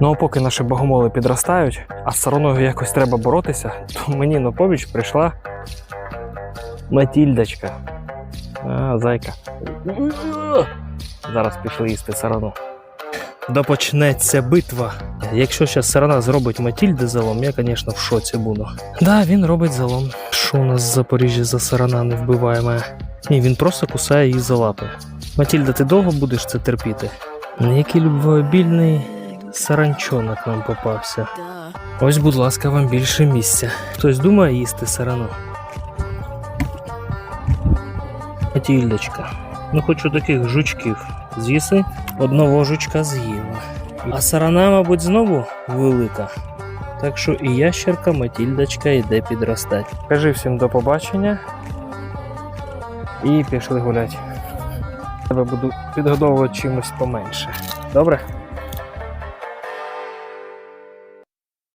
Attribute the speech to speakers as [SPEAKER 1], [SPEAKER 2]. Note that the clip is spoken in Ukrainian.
[SPEAKER 1] Ну а поки наші богомоли підростають, а з сараною якось треба боротися, то мені на поміч прийшла Матільдочка. А, зайка. Зараз пішли їсти сарану. Допочнеться битва. Якщо зараз сарана зробить Матільди залом, я, звісно, в шоці буду. Да, він робить залом. Що у нас з Запоріжжя за сарана не вбиваємо? Ні, він просто кусає її за лапи. Матільда, ти довго будеш це терпіти? Який любвеобільний саранчонок нам попався. Ось, будь ласка, вам більше місця. Хтось думає їсти сарану. Матільдочка, ну хочу таких жучків. З'їси одного жучка з'їла. А сарана, мабуть, знову велика. Так що і ящерка Матільдочка йде підростати. Кажи всім до побачення. І пішли гуляти. Тебе буду підгодовувати чимось поменше. Добре?